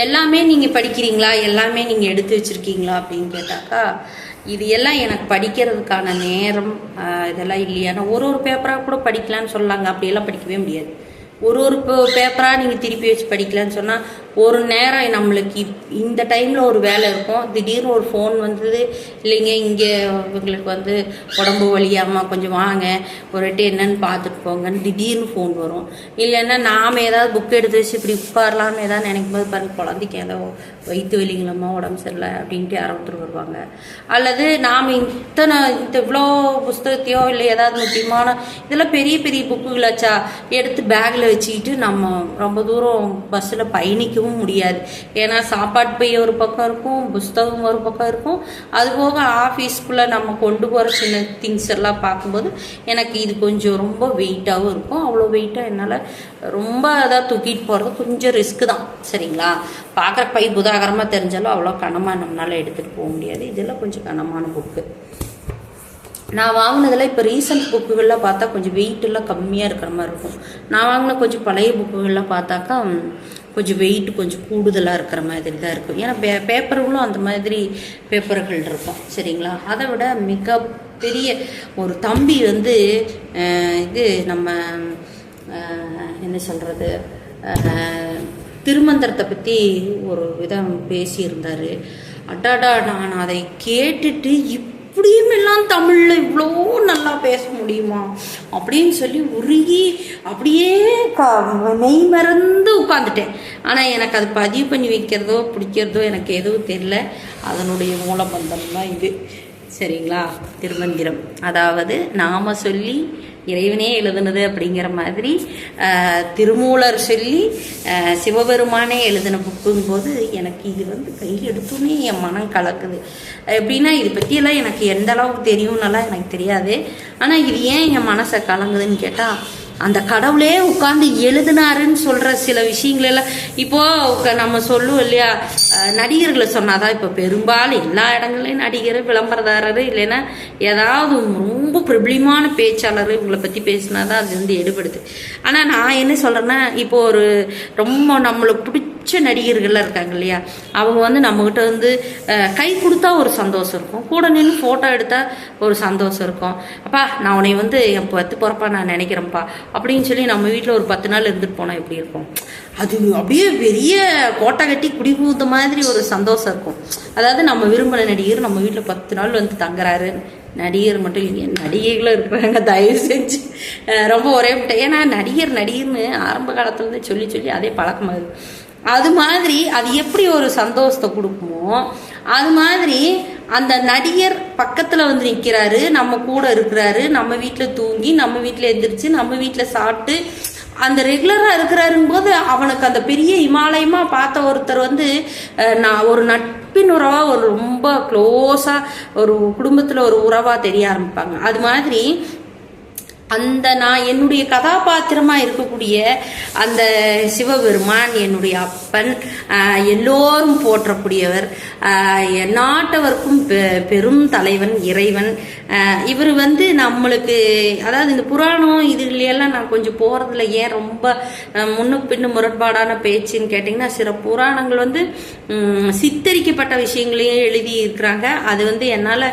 எல்லாமே நீங்கள் படிக்கிறீங்களா? எல்லாமே நீங்கள் எடுத்து வச்சுருக்கீங்களா? அப்படின்னு கேட்டாக்கா இது எல்லாம் எனக்கு படிக்கிறதுக்கான நேரம் ஆஹ், இதெல்லாம் இல்லையானா ஒரு ஒரு பேப்பராக கூட படிக்கலான்னு சொல்லலாங்க அப்படியெல்லாம் படிக்கவே முடியாது. ஒரு ஒரு பேப்பராக நீங்கள் திருப்பி வச்சு படிக்கலான்னு சொன்னால் ஒரு நேரம் நம்மளுக்கு இப்- இந்த டைமில் ஒரு வேலை இருக்கும். திடீர்னு ஒரு ஃபோன் வந்தது. இல்லைங்க இங்கே இவங்களுக்கு வந்து உடம்பு வலியாம்மா கொஞ்சம் வாங்க. ஒரு வாட்டி என்னன்னு பார்த்துட்டு போங்கன்னு திடீர்னு ஃபோன் வரும். இல்லைன்னா நாம் ஏதாவது புக் எடுத்து வச்சு இப்படி உட்காரலாம்னு ஏதாவது நினைக்கும் போது பாருங்க குழந்தைக்கு ஏதோ வயிற்று வலிங்களம்மா உடம்பு சரியில்லை அப்படின்ட்டு யாரோ ஒருத்தர் வருவாங்க. அல்லது நாம் இத்தனை இந்த இவ்வளோ புஸ்தகத்தையோ இல்லை ஏதாவது முக்கியமான இதெல்லாம் பெரிய பெரிய புக்குகளாச்சா எடுத்து பேக்கில் வச்சுக்கிட்டு நம்ம ரொம்ப தூரம் பஸ்ஸில் பயணிக்கவும் முடியாது. ஏன்னா சாப்பாட்டு பை ஒரு பக்கம் இருக்கும் புஸ்தகம் ஒரு பக்கம் இருக்கும். அதுபோக ஆஃபீஸ்க்குள்ளே நம்ம கொண்டு போகிற சின்ன திங்ஸ் எல்லாம் பார்க்கும்போது எனக்கு இது கொஞ்சம் ரொம்ப வெயிட்டாகவும் இருக்கும். அவ்வளோ வெயிட்டாக என்னால் ரொம்ப அதாக தூக்கிட்டு போகிறது கொஞ்சம் ரிஸ்க்கு தான். சரிங்களா? பார்க்குற பை புதாகரமாக தெரிஞ்சாலும் அவ்வளோ கனமாக நம்மளால் எடுத்துகிட்டு போக முடியாது. இதெல்லாம் கொஞ்சம் கனமான புக்கு நான் வாங்கினதில் இப்போ ரீசன்ட் புக்குகள்லாம் பார்த்தா கொஞ்சம் வெயிட் எல்லாம் கம்மியாக இருக்கிற மாதிரி இருக்கும். நான் வாங்கின கொஞ்சம் பழைய புக்குகள்லாம் பார்த்தாக்கா கொஞ்சம் வெயிட் கொஞ்சம் கூடுதலாக இருக்கிற மாதிரி தான் இருக்கும். ஏன்னா பே பேப்பர்களும் அந்த மாதிரி பேப்பர்கள் இருக்கும். சரிங்களா? அதை விட மிக பெரிய ஒரு தம்பி வந்து இது நம்ம என்ன சொல்கிறது திருமந்திரத்தை பற்றி ஒரு விதம் பேசியிருந்தார். அடாடா நான் அதை கேட்டுட்டு இப்படியும் எல்லாம் தமிழில் இவ்வளோ நல்லா பேச முடியுமா? அப்படின்னு சொல்லி உருகி அப்படியே க மெய் மறந்து உட்காந்துட்டேன் ஆனால் எனக்கு அது பதிவு பண்ணி வைக்கிறதோ பிடிக்கிறதோ எனக்கு எதுவும் தெரில அதனுடைய மூலபந்தம் தான் இது. சரிங்களா? திருமந்திரம். அதாவது நாம் சொல்லி இறைவனே எழுதுனது அப்படிங்கிற மாதிரி திருமூலர் சொல்லி சிவபெருமானே எழுதின புக்குங்கும்போது எனக்கு இது வந்து கையில் எடுத்தோன்னே என் மனம் கலக்குது. எப்படின்னா இது பற்றியெல்லாம் எனக்கு எந்த அளவுக்கு தெரியும்னெல்லாம் எனக்கு தெரியாது. ஆனால் இது ஏன் என் மனசை கலங்குதுன்னு கேட்டால் அந்த கடவுளே உட்கார்ந்து எழுதினாருன்னு சொல்ற சில விஷயங்கள் எல்லாம் இப்போ நம்ம சொல்லுவோம் இல்லையா? நடிகர்களை சொன்னாதான் இப்போ பெரும்பாலும் எல்லா இடங்கள்லையும் நடிகர் விளம்பரதாரர் இல்லைன்னா ஏதாவது ரொம்ப பிரபலியமான பேச்சாளர் இவங்களை பற்றி பேசினாதான் அது வந்து எடுபடுது. ஆனால் நான் என்ன சொல்றேன்னா இப்போ ஒரு ரொம்ப நம்மளுக்கு பிடிச்ச நடிகர்கள்லாம் இருக்காங்க இல்லையா? அவங்க வந்து நம்மக்கிட்ட வந்து கை கொடுத்தா ஒரு சந்தோஷம் இருக்கும். கூட நின்று ஃபோட்டோ எடுத்தால் ஒரு சந்தோஷம் இருக்கும். அப்பா நான் உன்னை வந்து என் பத்து போகிறப்பா நான் நினைக்கிறேன்ப்பா. அப்படின்னு சொல்லி நம்ம வீட்டில் ஒரு பத்து நாள் இருந்துட்டு போனால் எப்படி இருக்கும்? அது அப்படியே பெரிய கோட்டை கட்டி குடிபூத்த மாதிரி ஒரு சந்தோஷம் இருக்கும். அதாவது நம்ம விரும்பின நடிகர் நம்ம வீட்டில் பத்து நாள் வந்து தங்குறாரு. நடிகர் மட்டும் இல்லைங்க நடிகைகளும் இருக்கிறாங்க தயவு செஞ்சு ரொம்ப ஒரே விட்ட ஏன்னா நடிகர் நடிகர்னு ஆரம்ப காலத்துலேருந்து சொல்லி சொல்லி அதே பழக்கமாகுது அது மாதிரி அது எப்படி ஒரு சந்தோஷத்தை கொடுக்குமோ அது மாதிரி அந்த நடிகர் பக்கத்தில் வந்து நிற்கிறாரு நம்ம கூட இருக்கிறாரு நம்ம வீட்டில் தூங்கி நம்ம வீட்டில் எந்திரிச்சு நம்ம வீட்டில் சாப்பிட்டு அந்த ரெகுலராக இருக்கிறாருங்க போது அவனுக்கு அந்த பெரிய இமாலயமாக பார்த்த ஒருத்தர் வந்து நான் ஒரு நட்பின் உறவாக ஒரு ரொம்ப க்ளோஸாக ஒரு குடும்பத்தில் ஒரு உறவாக தெரிய ஆரம்பிப்பாங்க. அது மாதிரி அந்த நான் என்னுடைய கதாபாத்திரமா இருக்கக்கூடிய அந்த சிவபெருமான் என்னுடைய அப்பன் எல்லோரும் போற்றக்கூடியவர் நாட்டவர்க்கும் பெ- பெரும் தலைவன் இறைவன். இவர் வந்து நம்மளுக்கு அதாவது இந்த புராணம் இதுலையெல்லாம் நான் கொஞ்சம் போறதுல ஏன் ரொம்ப முன்னு முன்னும் பின்னும் முரண்பாடான பேச்சுன்னு கேட்டிங்கன்னா சில புராணங்கள் வந்து சித்தரிக்கப்பட்ட விஷயங்களையும் எழுதி இருக்கிறாங்க. அது வந்து என்னால்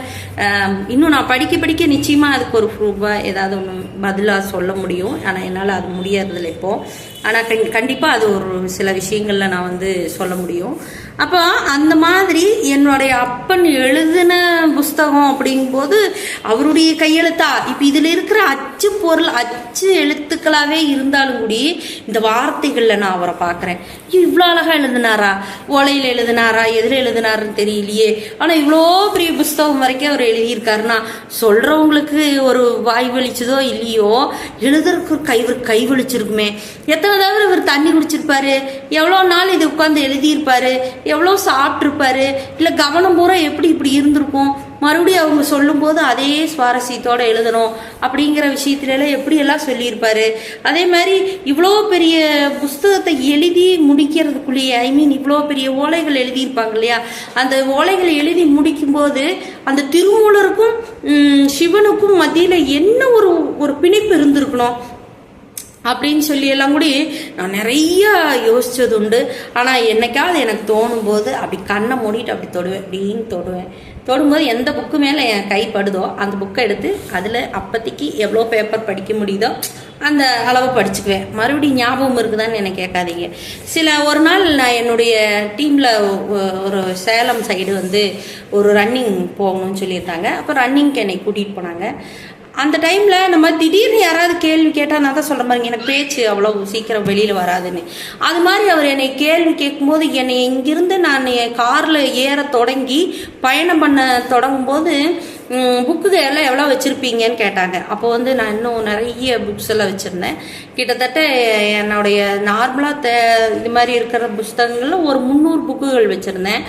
இன்னும் நான் படிக்க படிக்க நிச்சயமாக அதுக்கு ஒரு ப்ரூஃபாக ஏதாவது ஒன்று பதிலாக சொல்ல முடியும். ஆனால் என்னால் அது முடியறதில்ல இப்போது ஆனால் கண் கண்டிப்பாக அது ஒரு சில விஷயங்களில் நான் வந்து சொல்ல முடியும். அப்போ அந்த மாதிரி என்னுடைய அப்பன் எழுதின புஸ்தகம் அப்படிங்கும்போது அவருடைய கையெழுத்தா? இப்போ இதில் இருக்கிற அச்சு பொருள் அச்சு எழுத்துக்களாகவே இருந்தாலும் கூடி இந்த வார்த்தைகளில் நான் அவரை பார்க்குறேன் இவ்வளோ அழகாக எழுதினாரா? ஓலையில் எழுதினாரா? எதில் எழுதினாருன்னு தெரியலையே. ஆனால் இவ்வளோ பெரிய புஸ்தகம் வரைக்கும் அவர் எழுதியிருக்காருன்னா சொல்கிறவங்களுக்கு ஒரு வாய் வலிச்சதோ இல்லையோ எழுதுறதுக்கு கை கை வலிச்சிருக்குமே. எத்தனை தடவை இவர் தண்ணி குடிச்சிருப்பாரு. எவ்வளோ நாள் இது உட்காந்து எழுதியிருப்பாரு. எவ்வளோ சாப்பிட்ருப்பாரு இல்லை கவனம் பூரா எப்படி இப்படி இருந்திருக்கும்? மறுபடியும் அவங்க சொல்லும்போது அதே சுவாரஸ்யத்தோடு எழுதணும் அப்படிங்கிற விஷயத்துலலாம் எப்படியெல்லாம் சொல்லியிருப்பாரு. அதே மாதிரி இவ்வளோ பெரிய புஸ்தகத்தை எழுதி முடிக்கிறதுக்குள்ளேயே ஐ மீன் இவ்வளோ பெரிய ஓலைகள் எழுதியிருப்பாங்க இல்லையா? அந்த ஓலைகளை எழுதி முடிக்கும்போது அந்த திருமூலருக்கும் சிவனுக்கும் மத்தியில் என்ன ஒரு ஒரு பிணைப்பு இருந்திருக்கணும்? அப்படின்னு சொல்லி எல்லாம் கூட நான் நிறைய யோசிச்சது உண்டு ஆனால் என்னைக்காவது எனக்கு தோணும் போது அப்படி கண்ணை மூடிட்டு அப்படி தொடுவேன் அப்படின்னு தொடுவேன். தொடும்போது எந்த புக்கு மேலே என் கை படுதோ அந்த புக்கை எடுத்து அதில் அப்போதைக்கு எவ்வளோ பேப்பர் படிக்க முடியுதோ அந்த அளவு படிச்சுக்குவேன். மறுபடியும் ஞாபகம் இருக்குதான்னு என்னை கேட்காதீங்க. சில ஒரு நாள் நான் என்னுடைய டீமில் ஒரு சேலம் சைடு வந்து ஒரு ரன்னிங் போகணும்னு சொல்லியிருந்தாங்க. அப்போ ரன்னிங்க்கு என்னை கூட்டிகிட்டு போனாங்க. அந்த டைமில் நம்ம திடீர்னு யாராவது கேள்வி கேட்டால் நான் தான் சொல்கிற மாதிரி எனக்கு பேச்சு அவ்வளோ சீக்கிரம் வெளியில் வராதுன்னு. அது மாதிரி அவர் என்னை கேள்வி கேட்கும்போது என்னை இங்கிருந்து நான் காரில் ஏற தொடங்கி பயணம் பண்ண தொடங்கும்போது புக்கு எல்லாம் எவ்வளோ வச்சுருப்பீங்கன்னு கேட்டாங்க. அப்போ வந்து நான் இன்னும் நிறைய புக்ஸ் எல்லாம் வச்சுருந்தேன். கிட்டத்தட்ட என்னுடைய நார்மலாக தே இது மாதிரி இருக்கிற புஸ்தகங்களில் ஒரு முந்நூறு புக்குகள் வச்சுருந்தேன்.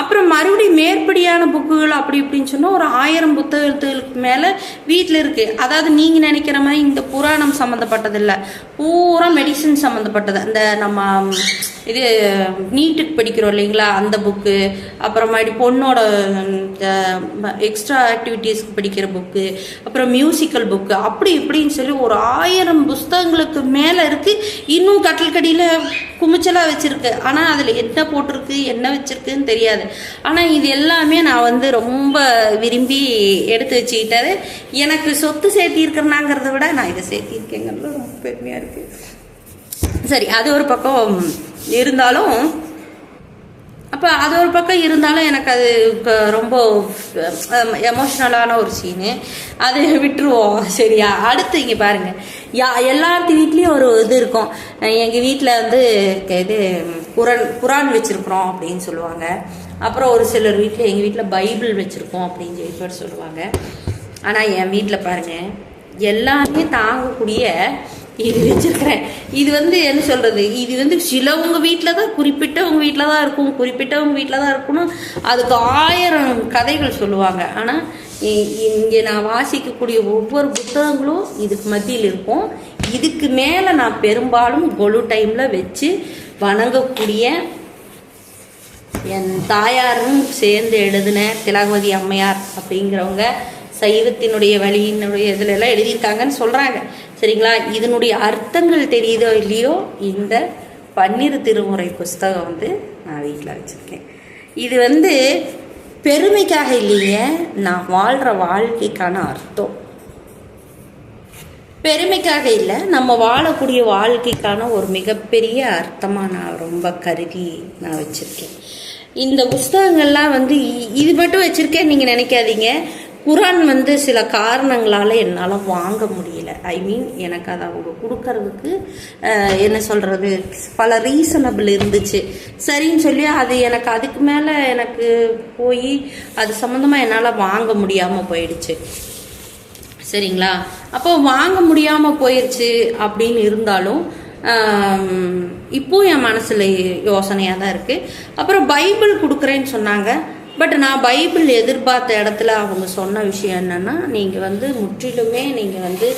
அப்புறம் மறுபடியும் மேற்படியான புக்குகள் அப்படி இப்படின்னு சொன்னால் ஒரு ஆயிரம் புத்தகத்துக்கு மேலே வீட்டில் இருக்குது அதாவது நீங்கள் நினைக்கிற மாதிரி இந்த புராணம் சம்மந்தப்பட்டதில்லை பூரா மெடிசன் சம்மந்தப்பட்டது அந்த நம்ம இது நீட்டுக்கு படிக்கிறோம் இல்லைங்களா? அந்த புக்கு அப்புறமாடி பொண்ணோட எக்ஸ்ட்ரா ஆக்டிவிட்டீஸ்க்கு படிக்கிற புக்கு அப்புறம் மியூசிக்கல் புக்கு அப்படி இப்படின்னு சொல்லி ஒரு ஆயிரம் புஸ்தகங்களுக்கு மேலே இருக்குது இன்னும் கட்டில் கடியில் குமிச்சலாக வச்சுருக்கு. ஆனால் அதில் என்ன போட்டிருக்கு என்ன வச்சுருக்குன்னு தெரியாது. ஆனால் இது எல்லாமே நான் வந்து ரொம்ப விரும்பி எடுத்து வச்சுக்கிட்டாரு எனக்கு சொத்து சேர்த்திருக்கிறேனாங்கிறத விட நான் இதை சேர்த்திருக்கேங்கிறது ரொம்ப பெருமையாக இருக்குது சரி அது ஒரு பக்கம் இருந்தாலும் அப்போ அது ஒரு பக்கம் இருந்தாலும் எனக்கு அது ரொம்ப எமோஷ்னலான ஒரு சீனு அது விட்டுருவோம். சரியா? அடுத்து இங்கே பாருங்கள் யா எல்லாத்து வீட்லேயும் ஒரு இது இருக்கும். எங்கள் வீட்டில் வந்து இது குரான் குரான் வச்சுருக்குறோம் அப்படின்னு சொல்லுவாங்க. அப்புறம் ஒரு சிலர் வீட்டில் எங்கள் வீட்டில் பைபிள் வச்சுருக்கோம் அப்படின்னு சொல்லி சொல்லுவாங்க. ஆனால் என் வீட்டில் பாருங்கள் எல்லாமே தாங்கக்கூடிய இது வச்சிருக்கிறேன். இது வந்து என்ன சொல்றது? இது வந்து சிலவங்க வீட்டில் தான் குறிப்பிட்டவங்க வீட்டில் தான் இருக்கும் குறிப்பிட்டவங்க வீட்டில் தான் இருக்கணும். அதுக்கு ஆயிரம் கதைகள் சொல்லுவாங்க. ஆனால் இங்கே நான் வாசிக்கக்கூடிய ஒவ்வொரு புத்தகங்களும் இதுக்கு மத்தியில் இருக்கும். இதுக்கு மேலே நான் பெரும்பாலும் கொலு டைமில் வச்சு வணங்கக்கூடிய என் தாயாரும் சேர்ந்து எழுதின திலகவதி அம்மையார் அப்படிங்கிறவங்க சைவத்தினுடைய வழியினுடைய இதுல எல்லாம் எழுதியிருக்காங்கன்னு சொல்கிறாங்க சரிங்களா? இதனுடைய அர்த்தங்கள் தெரியுதோ இல்லையோ இந்த பன்னிரு திருமுறை புஸ்தகம் வந்து நான் வீட்டில் வச்சுருக்கேன். இது வந்து பெருமைக்காக இல்லைங்க நான் வாழ்கிற வாழ்க்கைக்கான அர்த்தம். பெருமைக்காக இல்லை நம்ம வாழக்கூடிய வாழ்க்கைக்கான ஒரு மிகப்பெரிய அர்த்தமாக நான் ரொம்ப கருதி நான் வச்சுருக்கேன். இந்த புஸ்தகங்கள்லாம் வந்து இது மட்டும் வச்சுருக்கேன் நீங்கள் நினைக்காதீங்க. குரான் வந்து சில காரணங்களால் என்னால் வாங்க முடியல. ஐ மீன் எனக்கு அதை அவங்க கொடுக்கறதுக்கு என்ன சொல்கிறது பல ரீசனபிள் இருந்துச்சு. சரின்னு சொல்லி அது எனக்கு அதுக்கு மேலே எனக்கு போய் அது சம்மந்தமாக என்னால் வாங்க முடியாமல் போயிடுச்சு. சரிங்களா? அப்போ வாங்க முடியாமல் போயிடுச்சு அப்படின்னு இருந்தாலும் இப்போ என் மனசில் யோசனையாக தான் இருக்குது அப்புறம் பைபிள் கொடுக்குறேன்னு சொன்னாங்க. பட் நான் பைபிள் எதிர்பார்த்த இடத்துல அவங்க சொன்ன விஷயம் என்னென்னா நீங்கள் வந்து முற்றிலுமே நீங்கள் வந்து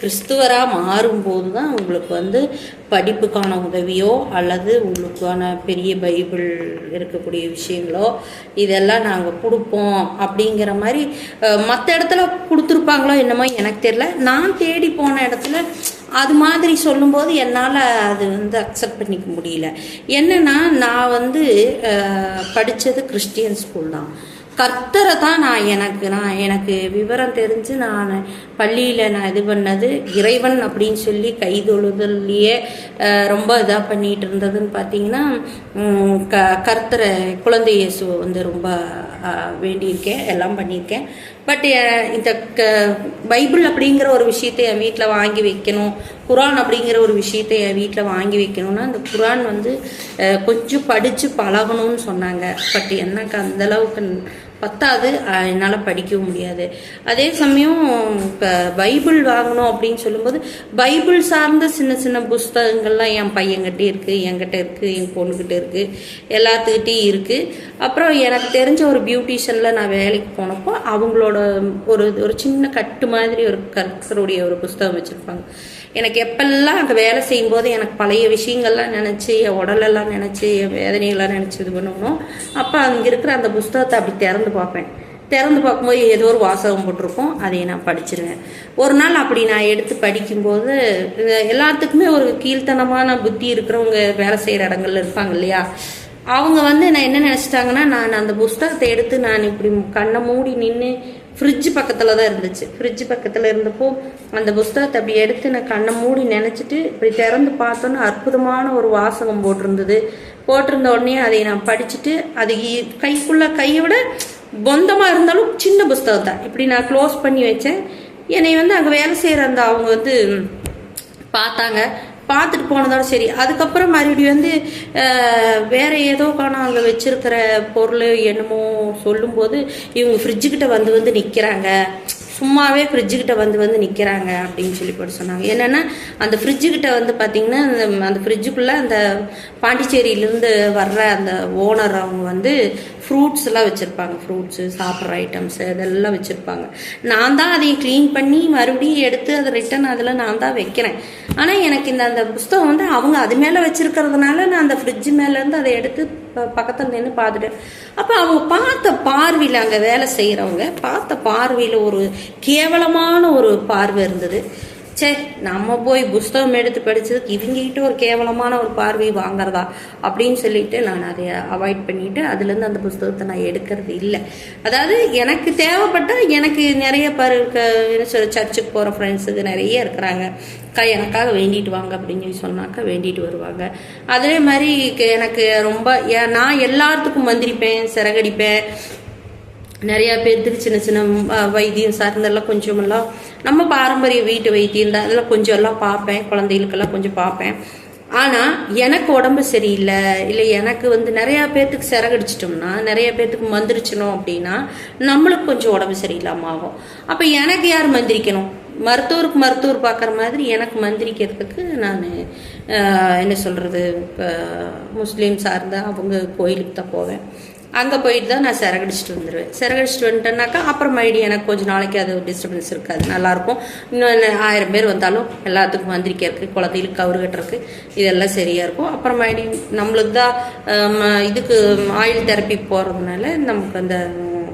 கிறிஸ்துவராக மாறும்போது தான் உங்களுக்கு வந்து படிப்புக்கான உதவியோ அல்லது உங்களுக்கான பெரிய பைபிள் இருக்கக்கூடிய விஷயங்களோ இதெல்லாம் நாங்கள் கொடுப்போம் அப்படிங்கிற மாதிரி மற்ற இடத்துல கொடுத்துருப்பாங்களோ என்னமோ எனக்கு தெரியல. நான் தேடி போன இடத்துல அது மாதிரி சொல்லும்போது என்னால் அது வந்து அக்செப்ட் பண்ணிக்க முடியல. என்னென்னா நான் வந்து படித்தது கிறிஸ்டியன் ஸ்கூல் தான். கர்த்தரை தான் நான் எனக்கு நான் எனக்கு விவரம் தெரிஞ்சு நான் பள்ளியில் நான் இது பண்ணது. இறைவன் அப்படின்னு சொல்லி கைதொழுதல்லையே ரொம்ப இதாக பண்ணிகிட்டு இருந்ததுன்னு பார்த்தீங்கன்னா க கர்த்தரை குழந்தை இயேசுவை வந்து ரொம்ப வேண்டியிருக்கேன் எல்லாம் பண்ணியிருக்கேன். பட் இந்த க பைபிள் அப்படிங்கிற ஒரு விஷயத்தை என் வீட்டில் வாங்கி வைக்கணும் குரான் அப்படிங்கிற ஒரு விஷயத்தை என் வீட்டில் வாங்கி வைக்கணும்னா அந்த குரான் வந்து கொஞ்சம் படித்து பழகணும்னு சொன்னாங்க. பட் எனக்கு அந்தளவுக்கு பத்தாது என்னால் படிக்கவும் முடியாது. அதே சமயம் இப்போ பைபிள் வாங்கணும் அப்படின்னு சொல்லும்போது பைபிள் சார்ந்த சின்ன சின்ன புஸ்தகங்கள்லாம் என் பையன்கிட்டே இருக்குது என்கிட்ட இருக்குது என் பொண்ணுக்கிட்ட இருக்குது எல்லாத்துக்கிட்டேயும் இருக்குது அப்புறம் எனக்கு தெரிஞ்ச ஒரு பியூட்டிஷியனில் நான் வேலைக்கு போனப்போ அவங்களோட ஒரு ஒரு சின்ன கட்டு மாதிரி ஒரு கற்கருடைய ஒரு புஸ்தகம் வச்சுருப்பாங்க. எனக்கு எப்பெல்லாம் அங்கே வேலை செய்யும்போது எனக்கு பழைய விஷயங்கள்லாம் நினச்சி என் உடலெல்லாம் நினச்சி என் வேதனையெல்லாம் நினச்சி இது பண்ணணும் அப்போ அங்கே இருக்கிற அந்த புஸ்தகத்தை அப்படி திறந்து பார்ப்பேன். திறந்து பார்க்கும்போது ஏதோ ஒரு வாசகம் போட்டிருக்கும் அதை நான் படிச்சிருவேன். ஒரு நாள் அப்படி நான் எடுத்து படிக்கும்போது எல்லாத்துக்குமே ஒரு கீழ்த்தனமான புத்தி இருக்கிறவங்க வேலை செய்கிற இடங்கள்ல இருப்பாங்க இல்லையா? அவங்க வந்து நான் என்ன நினச்சிட்டாங்கன்னா நான் அந்த புஸ்தகத்தை எடுத்து நான் இப்படி கண்ணை மூடி நின்று ஃப்ரிட்ஜ் பக்கத்தில் தான் இருந்துச்சு. ஃப்ரிட்ஜ் பக்கத்தில் இருந்தப்போ அந்த புஸ்தகத்தை அப்படி எடுத்து நான் கண்ணை மூடி நினச்சிட்டு இப்படி திறந்து பார்த்தோன்னே அற்புதமான ஒரு வாசகம் போட்டிருந்தது. போட்டிருந்த உடனே அதை நான் படிச்சுட்டு அது கைக்குள்ளே கையை விட பொந்தமாக இருந்தாலும் சின்ன புஸ்தகம் தான் இப்படி நான் க்ளோஸ் பண்ணி வச்சேன். என்னை வந்து அங்கே வேலை செய்கிற அந்த அவங்க வந்து பார்த்தாங்க. பார்த்துட்டு போனதோட சரி. அதுக்கப்புறம் மறுபடியும் வந்து வேறு வேற ஏதோ காணும் அங்கே வச்சிருக்கிற பொருள் என்னமோ சொல்லும்போது இவங்க ஃப்ரிட்ஜுக்கிட்ட வந்து வந்து நிற்கிறாங்க சும்மாவே ஃப்ரிட்ஜுக்கிட்ட வந்து வந்து நிற்கிறாங்க அப்படின்னு சொல்லி போட்டு சொன்னாங்க. என்னென்னா அந்த ஃப்ரிட்ஜுக்கிட்ட வந்து பார்த்திங்கன்னா அந்த அந்த ஃப்ரிட்ஜுக்குள்ளே அந்த பாண்டிச்சேரியிலேருந்து வர்ற அந்த ஓனர் அவங்க வந்து ஃப்ரூட்ஸ் எல்லாம் வச்சுருப்பாங்க. ஃப்ரூட்ஸு சாப்பிட்ற ஐட்டம்ஸ் இதெல்லாம் வச்சுருப்பாங்க. நான் தான் அதையும் க்ளீன் பண்ணி மறுபடியும் எடுத்து அதை ரிட்டன் அதில் நான் தான் வைக்கிறேன். ஆனால் எனக்கு இந்த அந்த புஸ்தகம் வந்து அவங்க அது மேலே வச்சுருக்கிறதுனால நான் அந்த ஃப்ரிட்ஜ் மேலேருந்து அதை எடுத்து ப- நின்று பார்த்துட்டேன் அப்போ அவங்க பார்த்த பார்வையில் அங்கே வேலை செய்கிறவங்க பார்த்த பார்வையில் ஒரு கேவலமான ஒரு பார்வை இருந்தது. சே நம்ம போய் புஸ்தகம் எடுத்து படித்ததுக்கு இவங்ககிட்ட ஒரு கேவலமான ஒரு பார்வை வாங்குறதா? அப்படின்னு சொல்லிட்டு நான் அதை அவாய்ட் பண்ணிட்டு அதுலேருந்து அந்த புஸ்தகத்தை நான் எடுக்கிறது இல்லை. அதாவது எனக்கு தேவைப்பட்டால் எனக்கு நிறைய பேர் இருக்க என்ன சொல்ல சர்ச்சுக்கு போகிற ஃப்ரெண்ட்ஸுக்கு நிறைய இருக்கிறாங்க. அக்கா எனக்காக வேண்டிட்டு வாங்க அப்படின்னு சொல்லி சொன்னாக்கா வேண்டிட்டு வருவாங்க. அதே மாதிரி க- எனக்கு ரொம்ப நான் எல்லாத்துக்கும் மந்திரிப்பேன் சிறகடிப்பேன். நிறைய பேர்த்துக்கு சின்ன சின்ன வைத்தியம் சார்ந்தெல்லாம் கொஞ்சம் எல்லாம் நம்ம பாரம்பரிய வீட்டு வைத்தியம் தான். அதெல்லாம் கொஞ்சம் எல்லாம் பார்ப்பேன். குழந்தைகளுக்கெல்லாம் கொஞ்சம் பார்ப்பேன். ஆனால் எனக்கு உடம்பு சரியில்லை இல்லை எனக்கு வந்து நிறையா பேர்த்துக்கு சிறகடிச்சிட்டோம்னா நிறைய பேர்த்துக்கு மந்திரிச்சணும் அப்படின்னா நம்மளுக்கு கொஞ்சம் உடம்பு சரியில்லாம ஆகும். அப்போ எனக்கு யார் மந்திரிக்கணும்? மருத்துவருக்கு மருத்துவர் பார்க்குற மாதிரி எனக்கு மந்திரிக்கிறதுக்கு நான் என்ன சொல்கிறது முஸ்லீம் சார்ந்த அவங்க கோயிலுக்கு தான் போவேன். அங்கே போயிட்டு தான் நான் சிறகடிச்சிட்டு வந்துடுவேன் சிறகடிச்சிட்டு வந்துட்டேன்னாக்கா அப்புறம் மறுபடியும் எனக்கு கொஞ்சம் நாளைக்கு அது டிஸ்டர்பன்ஸ் இருக்காது. நல்லாயிருக்கும். இன்னும் ஆயிரம் பேர் வந்தாலும் எல்லாத்துக்கும் மந்திரிக்கிறதுக்கு குழந்தைகளுக்கு கவுரு கட்டுறதுக்கு இதெல்லாம் சரியாக இருக்கும். அப்புறம் மறுபடியும் நம்மளுக்கு தான் இதுக்கு ஆயில் தெரப்பி போகிறதுனால நமக்கு அந்த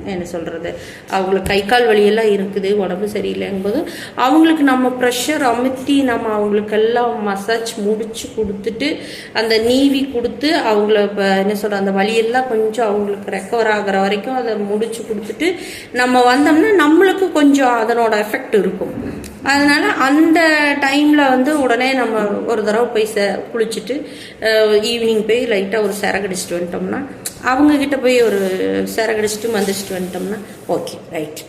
என்ன சொல்கிறது அவங்களுக்கு கை கால் வலியெல்லாம் இருக்குது உடம்பு சரியில்லைங்கும்போது அவங்களுக்கு நம்ம ப்ரெஷர் அமுத்தி நம்ம அவங்களுக்கெல்லாம் மசாஜ் முடிச்சு கொடுத்துட்டு அந்த நீவி கொடுத்து அவங்கள இப்போ என்ன சொல்கிற அந்த வலியெல்லாம் கொஞ்சம் அவங்களுக்கு ரெக்கவர் ஆகுற வரைக்கும் அதை முடிச்சு கொடுத்துட்டு நம்ம வந்தோம்னா நம்மளுக்கு கொஞ்சம் அதனோட எஃபெக்ட் இருக்கும். அதனால் அந்த டைமில் வந்து உடனே நம்ம ஒரு தடவை போய் ச குளிச்சுட்டு ஈவினிங் போய் லைட்டாக ஒரு சிறகடிச்சிட்டு வந்துட்டோம்னா அவங்கக்கிட்ட போய் ஒரு சிறகடிச்சிட்டு மந்திச்சிட்டு வந்துட்டோம்னா ஓகே ரைட்